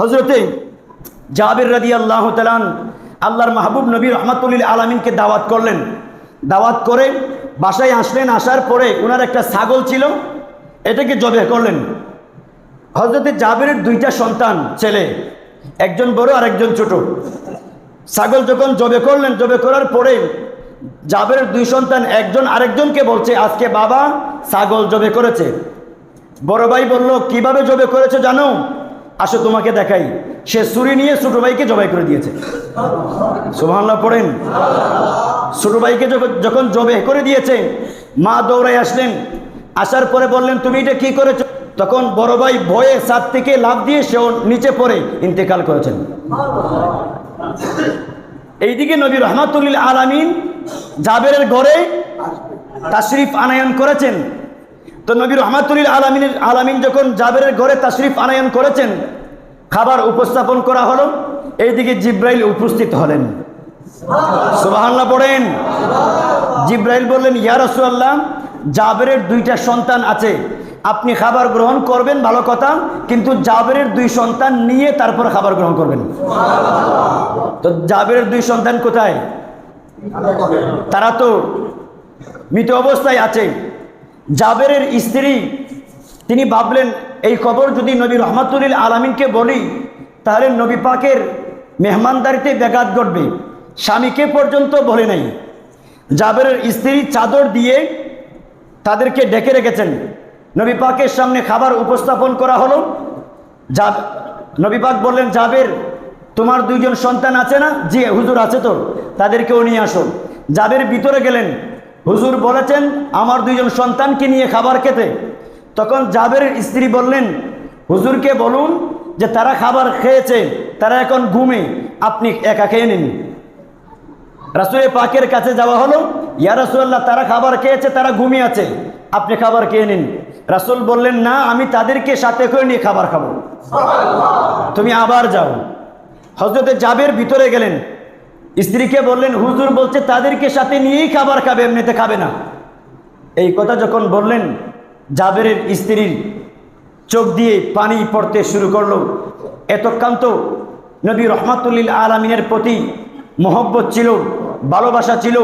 হজরতে জাবির রাদি আল্লাহ তালান আল্লাহর মাহবুব নবী রহমাতুল্লিল আলমিনকে দাওয়াত করলেন। দাওয়াত করে বাসায় আসলেন, আসার পরে ওনার একটা ছাগল ছিল, এটাকে জবে করলেন। হজরতে জাবিরের দুইটা সন্তান, ছেলে, একজন বড় আর একজন ছোট। ছাগল যখন জবে করলেন জবে করার পরে জাবেরের দুই সন্তান, একজন আরেকজনকে বলছে, আজকে বাবা ছাগল জবে করেছে। বড় ভাই বলল, কীভাবে জবে করেছে জানো? আসো তোমাকে দেখাই। সে ছুরি নিয়ে ছোট ভাইকে জবাই করে দিয়েছে। সুবহানাল্লাহ পড়েন। ছোট ভাইকে যখন- জবে করে দিয়েছে, মা দৌড়াই আসলেন। আসার পরে বললেন, তুমি এটা কি করেছ? তখন বড় ভাই ভয়ে ছাদ থেকে লাভ দিয়ে সেও নিচে পড়ে ইন্তেকাল করেছেন। এইদিকে নবী রহমাতুল্লিল আলামিন জাবেরের ঘরে তাশরিফ আনায়ন করেছেন। তো নবী রহমাতুল্লিল আলামিনের আলামিন যখন জাবেরের ঘরে তাশরিফ আনায়ন করেছেন, খাবার উপস্থাপন করা হলো, এইদিকে জিব্রাইল উপস্থিত হলেন। সুবহানাল্লাহ পড়েন। জিব্রাইল বললেন, ইয়া রাসূলুল্লাহ, জাবেরের দুইটা সন্তান আছে। আপনি খাবার গ্রহণ করবেন, ভালো কথা, কিন্তু জাবেরের দুই সন্তান নিয়ে তারপর খাবার গ্রহণ করবেন। তো জাবেরের দুই সন্তান কোথায়? তারা তো মৃত অবস্থায় আছে। জাবেরের স্ত্রী, তিনি ভাবলেন, এই খবর যদি নবী রহমাতুল্লিল আলমিনকে বলি, তাহলে নবী পাকের মেহমানদারিতে ব্যাঘাত ঘটবে। স্বামীকে পর্যন্ত বলে নাই। জাবেরের স্ত্রী চাদর দিয়ে তাদেরকে ডেকে রেখেছেন। নবী পাকের সামনে খাবার উপস্থাপন করা হলো। যা নবী পাক বললেন, জাবের, তোমার দুইজন সন্তান আছে না? জি, হুজুর, আছে তো। তাদেরকেও নিয়ে আসো। জাবের ভিতরে গেলেন। হুজুর বলেছেন আমার দুইজন সন্তানকে নিয়ে খাবার খেতে। তখন জাবেরের স্ত্রী বললেন হুজুরকে বলুন যে তারা খাবার খেয়েছে তারা এখন ঘুমে আপনি একা খেয়ে নিন। রাসুল পাকের কাছে যাওয়া হলো ইয়া রাসুল্লাহ তারা খাবার খেয়েছে তারা ঘুমিয়ে আছে আপনি খাবার খেয়ে নিন। রাসুল বললেন না আমি তাদেরকে সাথে করে নিয়ে খাবার খাব। তুমি আবার যাও। হজরতে জাবের ভিতরে গেলেন। স্ত্রীকে বললেন, হুজুর বলছে, তাদেরকে সাথে নিয়েই খাবার খাবে, এমনিতে খাবে না। এই কথা যখন বললেন, জাবেরের স্ত্রীর চোখ দিয়ে পানি পড়তে শুরু করল। এতকান্ত নবী রহমাতুল্লিল আলমিনের প্রতি মহব্বত ছিল, ভালোবাসা ছিল।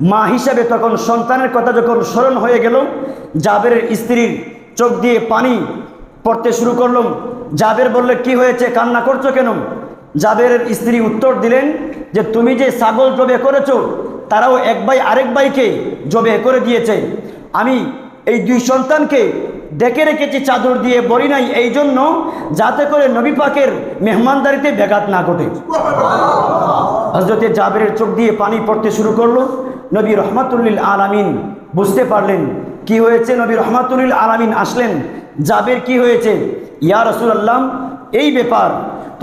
মা হিসাবে তখন সন্তানের কথা যখন স্মরণ হয়ে গেল, জাবেরের স্ত্রীর চোখ দিয়ে পানি পড়তে শুরু করল। জাবের বললে, কি হয়েছে? কান্না করছ কেন? জাবেরের স্ত্রী উত্তর দিলেন যে, তুমি যে ছাগল জবে করেছ, তারাও এক ভাই আরেক ভাইকে জবে করে দিয়েছে। আমি এই দুই সন্তানকে ডেকে রেখেছি চাদর দিয়ে বলি নাই, এই জন্য যাতে করে নবী পাকের মেহমানদারিতে ব্যাঘাত না ঘটে। হজরতে জাবেরের চোখ দিয়ে পানি পড়তে শুরু করল। নবী রহমাতুল্লিল আলামিন বুঝতে পারলেন, কি হয়েছে? নবী রহমাতুল্লিল আলামিন আসলেন, জাবের কি হয়েছে? ইয়া রসুলাল্লাম এই ব্যাপার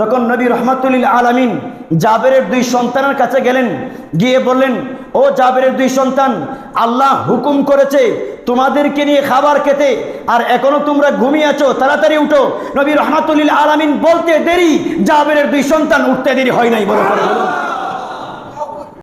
তখন নবী রহমাতুল্লিল আলামিন জাবেরের দুই সন্তানের কাছে গেলেন, গিয়ে বললেন, ও জাবেরের দুই সন্তান, আল্লাহ হুকুম করেছে তোমাদেরকে নিয়ে খাবার খেতে, আর এখনও তোমরা ঘুমিয়ে আছো, তাড়াতাড়ি উঠো নবী রহমাতুল্লিল আলামিন বলতে দেরি, জাবেরের দুই সন্তান উঠতে দেরি হয় নাই বলে।